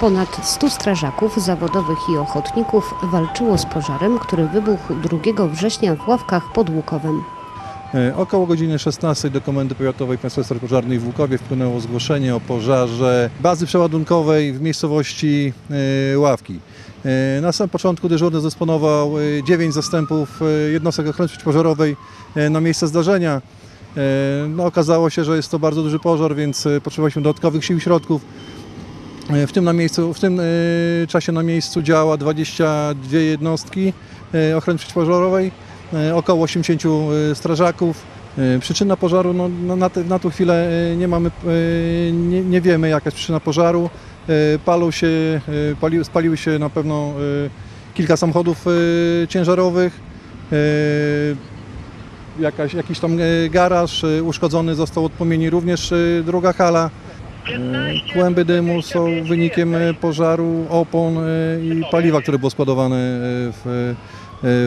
Ponad 100 strażaków zawodowych i ochotników walczyło z pożarem, który wybuchł 2 września w Ławkach pod Łukowem. E, Około godziny 16 do Komendy Powiatowej Państwowej Straży Pożarnej w Łukowie wpłynęło zgłoszenie o pożarze bazy przeładunkowej w miejscowości e, Ławki. E, Na samym początku dyżurny zdysponował 9 zastępów jednostek ochrony przeciwpożarowej na miejsce zdarzenia. No, okazało się, że jest to bardzo duży pożar, więc potrzebowaliśmy dodatkowych sił i środków. E, W tym, na miejscu, w tym e, czasie na miejscu działa 22 jednostki e, ochrony przeciwpożarowej, około 80 e, strażaków. Przyczyna pożaru, no, no, na, te, na tą chwilę nie mamy, nie, nie wiemy jaka jest przyczyna pożaru. Palą się, pali, spaliły się na pewno kilka samochodów ciężarowych. Jakaś, jakiś tam garaż uszkodzony został od płomieni, również druga hala. E, Kłęby dymu są wynikiem e, pożaru opon e, i paliwa, które było składowane e, w,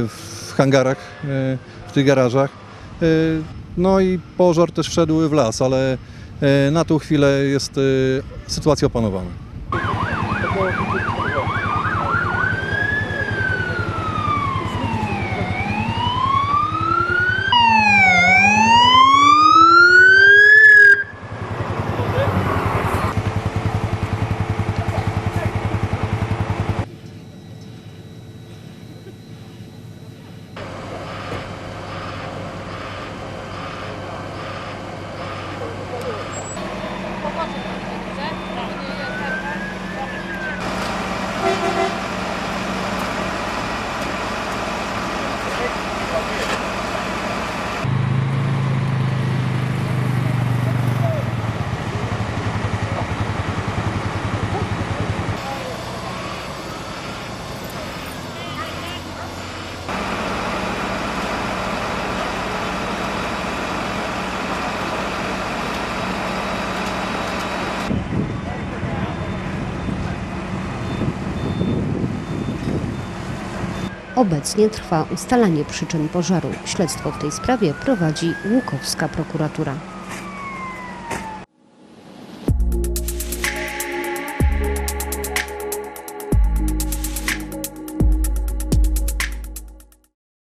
w hangarach, w tych garażach. No i pożar też wszedł w las, ale na tą chwilę jest sytuacja opanowana. Obecnie trwa ustalanie przyczyn pożaru. Śledztwo w tej sprawie prowadzi Łukowska prokuratura.